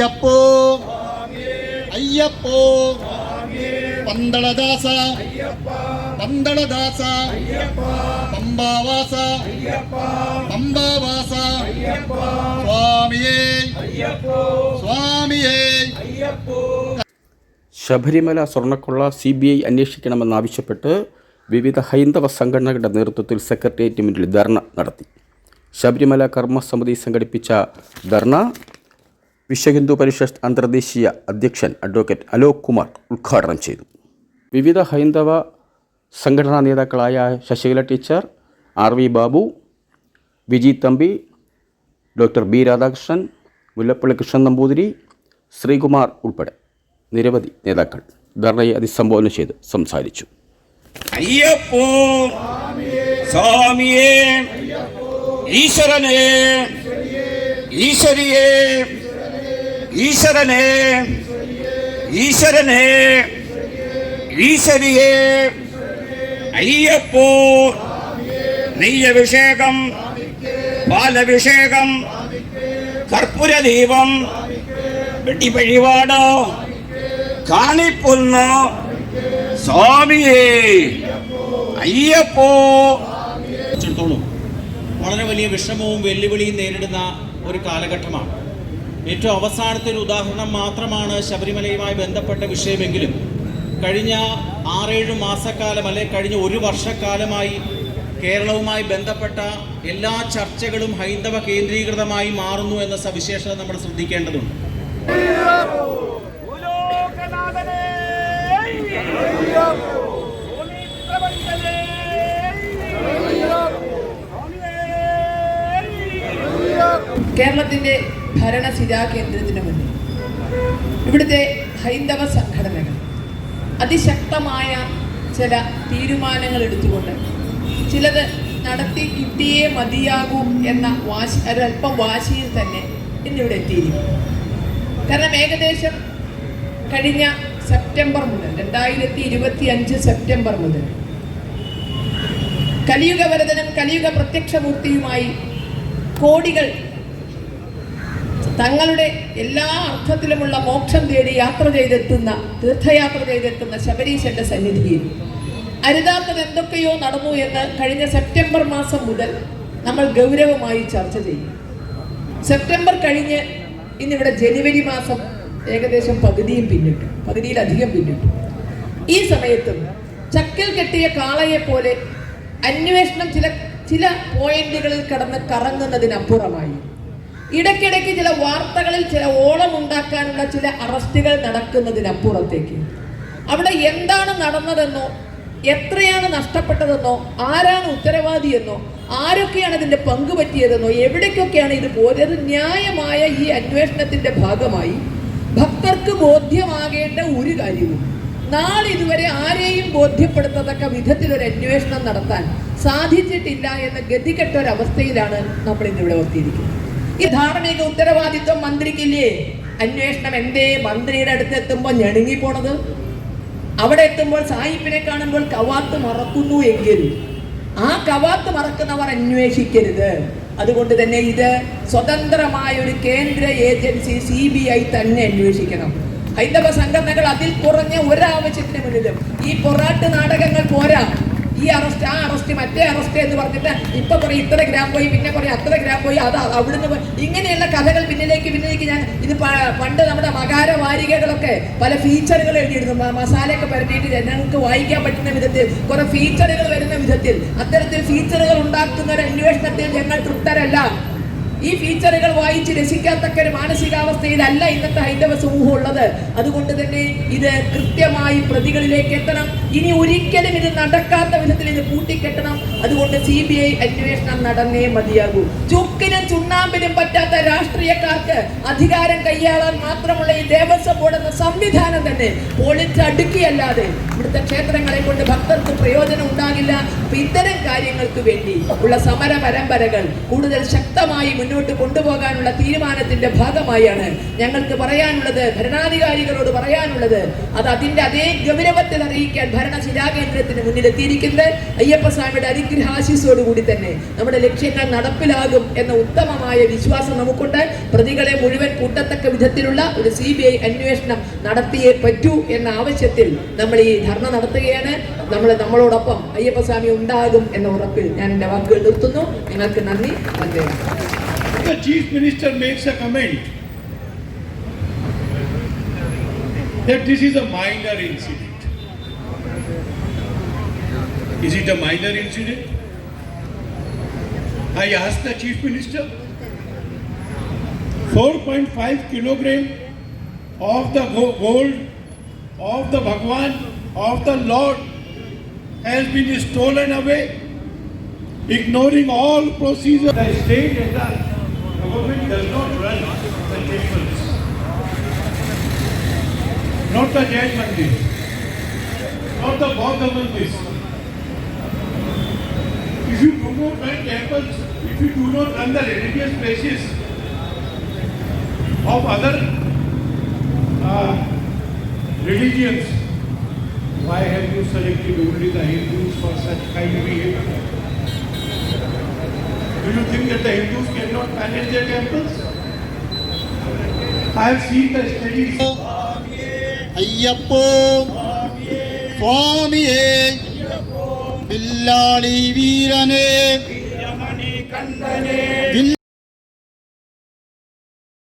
അയ്യപ്പോ. അയ്യപ്പോ. പന്തളദാസ. പന്തളദാസ. പമ്പാവാസ. പമ്പാവാസ. സ്വാമിയേ. സ്വാമിയേ. ശബരിമല സ്വർണക്കൊള്ള സി ബി ഐ അന്വേഷിക്കണമെന്നാവശ്യപ്പെട്ട് വിവിധ ഹൈന്ദവ സംഘടനകളുടെ നേതൃത്വത്തിൽ സെക്രട്ടേറിയറ്റ് മുന്നിൽ ധർണ നടത്തി. ശബരിമല കർമ്മസമിതി സംഘടിപ്പിച്ച ധർണ വിശ്വഹിന്ദു പരിഷത്ത് അന്തർദേശീയ അധ്യക്ഷൻ അഡ്വക്കേറ്റ് അലോക് കുമാർ ഉദ്ഘാടനം ചെയ്തു. വിവിധ ഹൈന്ദവ സംഘടനാ നേതാക്കളായ Sasikala teacher R V Babu Viji Thampi doctor B Radhakrishnan Mullappally Krishnan Namboothiri Sreekumar ഉൾപ്പെടെ നിരവധി നേതാക്കൾ ധർണയെ അതിസംബോധന ചെയ്ത് സംസാരിച്ചു. അയ്യപ്പോ സ്വാമിയേ ഈശ്വരനെ ഈശ്വരിയേ ഈശ്വരനെ ഈശ്വരനെ ഈശ്വരിയേ. അയ്യപ്പോ നെയ്യഭിഷേകം പാലഭിഷേകം കർപ്പൂരദീപം വെട്ടിപ്പഴിപാട് കാണിപ്പുന്ന സ്വാമിയേ. അയ്യപ്പോ. വളരെ വലിയ വിഷമവും വെല്ലുവിളിയും നേരിടുന്ന ഒരു കാലഘട്ടമാണ്. ഏറ്റവും അവസാനത്തെ ഒരു ഉദാഹരണം മാത്രമാണ് ശബരിമലയുമായി ബന്ധപ്പെട്ട വിഷയമെങ്കിലും. കഴിഞ്ഞ ആറേഴ് മാസക്കാലം അല്ലെ കഴിഞ്ഞ ഒരു വർഷക്കാലമായി കേരളവുമായി ബന്ധപ്പെട്ട എല്ലാ ചർച്ചകളും ഹൈന്ദവ കേന്ദ്രീകൃതമായി മാറുന്നു എന്ന സവിശേഷത നമ്മൾ ശ്രദ്ധിക്കേണ്ടതുണ്ട്. കേരളത്തിന്റെ ഭരണസിരാ കേന്ദ്രത്തിന് മുന്നിൽ ഇവിടുത്തെ ഹൈന്ദവ സംഘടനകൾ അതിശക്തമായ ചില തീരുമാനങ്ങൾ എടുത്തുകൊണ്ട് ചിലത് നടത്തി കിട്ടിയേ മതിയാകൂ എന്ന വാശി ഒരല്പം വാശിയിൽ തന്നെ ഇന്നിവിടെ എത്തിയിരിക്കുന്നു. കാരണം ഏകദേശം കഴിഞ്ഞ സെപ്റ്റംബർ മുതൽ രണ്ടായിരത്തി ഇരുപത്തി അഞ്ച് സെപ്റ്റംബർ മുതൽ കലിയുഗ വരതനും കലിയുഗ പ്രത്യക്ഷമൂർത്തിയുമായി കോടികൾ തങ്ങളുടെ എല്ലാ അർത്ഥത്തിലുമുള്ള മോക്ഷം തേടി യാത്ര ചെയ്തെത്തുന്ന തീർത്ഥയാത്ര ചെയ്തെത്തുന്ന ശബരീശന്റെ സന്നിധിയിൽ. അരുതാത്തത് എന്തൊക്കെയോ നടന്നു എന്ന് കഴിഞ്ഞ സെപ്റ്റംബർ മാസം മുതൽ നമ്മൾ ഗൗരവമായി ചർച്ച ചെയ്യും. സെപ്റ്റംബർ കഴിഞ്ഞ് ഇന്നിവിടെ ജനുവരി മാസം ഏകദേശം പകുതിയും പിന്നിട്ടു പകുതിയിലധികം പിന്നിട്ടു. ഈ സമയത്തും ചക്കിൽ കെട്ടിയ കാളയെ പോലെ അന്വേഷണം ചില ചില പോയിന്റുകളിൽ കടന്ന് കറങ്ങുന്നതിനപ്പുറമായി ഇടയ്ക്കിടയ്ക്ക് ചില വാർത്തകളിൽ ചില ഓളം ഉണ്ടാക്കാനുള്ള ചില അറസ്റ്റുകൾ നടക്കുന്നതിനപ്പുറത്തേക്ക്. അവിടെ എന്താണ് നടന്നതെന്നോ എത്രയാണ് നഷ്ടപ്പെട്ടതെന്നോ ആരാണ് ഉത്തരവാദിയെന്നോ ആരൊക്കെയാണ് ഇതിന്റെ പങ്ക് പറ്റിയതെന്നോ എവിടേക്കൊക്കെയാണ് ഇത് പോയത്? ന്യായമായ ഈ അന്വേഷണത്തിന്റെ ഭാഗമായി ഭക്തർക്ക് ബോധ്യമാകേണ്ട ഒരു കാര്യവും. നാളെ ഇതുവരെ ആരെയും ബോധ്യപ്പെടുത്തത്തക്ക വിധത്തിലൊരു അന്വേഷണം നടത്താൻ സാധിച്ചിട്ടില്ല എന്ന ഗതികെട്ട ഒരവസ്ഥയിലാണ് നമ്മൾ ഇന്നിവിടെ എത്തിയിരിക്കുന്നത് ഈ ധാർമ്മിക ഉത്തരവാദിത്വം മന്ത്രിക്കില്ലേ? അന്വേഷണം എന്തേ? മന്ത്രിയുടെ അടുത്ത് എത്തുമ്പോൾ ഞെണുങ്ങി പോണത്? അവിടെ എത്തുമ്പോൾ സാഹിബിനെ കാണുമ്പോൾ കവാത്ത് മറക്കുന്നു എങ്കിൽ ആ കവാത്ത് മറക്കുന്നവർ അന്വേഷിക്കരുത്. അതുകൊണ്ട് തന്നെ ഇത് സ്വതന്ത്രമായ ഒരു കേന്ദ്ര ഏജൻസി സി ബി ഐ തന്നെ അന്വേഷിക്കണം. ഹൈന്ദവ സംഘടനകൾ അതിൽ കുറഞ്ഞ ഒരാവശ്യത്തിന് മുന്നിലും ഈ പൊറാട്ട് നാടകങ്ങൾ പോരാ. ഈ അറസ്റ്റ് ആ അറസ്റ്റ് മറ്റേ അറസ്റ്റ് എന്ന് പറഞ്ഞിട്ട് ഇപ്പൊ പറയും ഇത്ര ഗ്രാം പോയി പിന്നെ പറയും അത്ര ഗ്രാം പോയി അത് അവിടുന്ന് ഇങ്ങനെയുള്ള കഥകൾ പിന്നിലേക്ക് പിന്നിലേക്ക് ഞാൻ ഇത് പണ്ട് നമ്മുടെ മകാര വാരികകളൊക്കെ പല ഫീച്ചറുകൾ എഴുതിയിരുന്നു. മസാലയൊക്കെ പരത്തിയിട്ട് ജനങ്ങൾക്ക് വായിക്കാൻ പറ്റുന്ന വിധത്തിൽ കുറെ ഫീച്ചറുകൾ വരുന്ന വിധത്തിൽ അത്തരത്തിൽ ഫീച്ചറുകൾ ഉണ്ടാക്കുന്ന ഒരു അന്വേഷണത്തിൽ ഞങ്ങൾ തൃപ്തരല്ല. ഈ ഫീച്ചറുകൾ വായിച്ച് രസിക്കാത്തക്ക ഒരു മാനസികാവസ്ഥയിലല്ല ഇന്നത്തെ ഹൈന്ദവ സമൂഹം ഉള്ളത് അതുകൊണ്ട് തന്നെ ഇത് കൃത്യമായി പ്രതികളിലേക്ക് എത്തണം. ഇനി ഒരിക്കലും ഇത് നടക്കാത്ത വിധത്തിൽ ഇത് കൂട്ടിക്കെട്ടണം അതുകൊണ്ട് സി ബി ഐ അന്വേഷണം നടന്നേ മതിയാകൂ. ചുക്കിനും ചുണ്ണാമ്പിനും പറ്റാത്ത രാഷ്ട്രീയക്കാർക്ക് അധികാരം കൈയാളാൻ മാത്രമുള്ള ഈ ദേവസ്വം ബോർഡ് എന്ന സംവിധാനം തന്നെ പൊളിച്ചടുക്കിയല്ലാതെ ഇവിടുത്തെ ക്ഷേത്രങ്ങളെ കൊണ്ട് ഭക്തർക്ക് പ്രയോജനം ഉണ്ടാകില്ല. ഇത്തരം കാര്യങ്ങൾക്ക് വേണ്ടി ഉള്ള സമര പരമ്പരകൾ കൂടുതൽ ശക്തമായി മുന്നോട്ട് മുന്നോട്ട് കൊണ്ടുപോകാനുള്ള തീരുമാനത്തിന്റെ ഭാഗമായാണ് ഞങ്ങൾക്ക് പറയാനുള്ളത് ഭരണാധികാരികളോട് പറയാനുള്ളത്. അത് അതിന്റെ അതേ ഗൗരവത്തിൽ അറിയിക്കാൻ ഭരണശിലാകേന്ദ്രത്തിന് മുന്നിൽ എത്തിയിരിക്കുന്നത് അയ്യപ്പസ്വാമിയുടെ അനുഗ്രഹാശിസോടുകൂടി തന്നെ. നമ്മുടെ ലക്ഷ്യങ്ങൾ നടപ്പിലാകും എന്ന ഉത്തമമായ വിശ്വാസം നമുക്കുണ്ട്. പ്രതികളെ മുഴുവൻ കൂട്ടത്തക്ക വിധത്തിലുള്ള ഒരു സി ബി ഐ അന്വേഷണം നടത്തിയേ പറ്റൂ എന്ന ആവശ്യത്തിൽ നമ്മൾ ഈ ധർണ നടത്തുകയാണ്. നമ്മൾ നമ്മളോടൊപ്പം അയ്യപ്പസ്വാമി ഉണ്ടാകും എന്ന ഉറപ്പിൽ ഞാൻ എന്റെ വാക്കുകൾ നിർത്തുന്നു. നിങ്ങൾക്ക് നന്ദി. If the chief minister makes a comment that this is a minor incident, is it a minor incident? I asked the chief minister. 4.5 kilogram of the gold of the Bhagwan of the Lord has been stolen away, ignoring all procedures. The state and the government does not run the temples. Not the Jain Mandir, not the Bauddha Mandir. If you do not run temples, if you do not run the religious places of other uh, religions, why have you selected only the Hindus for such kind of behavior? Do you think that the Hindus cannot manage their temples? I have seen the studies. ஐயப்போ சுவாமியே பில்லாளி வீரனே கண்டனே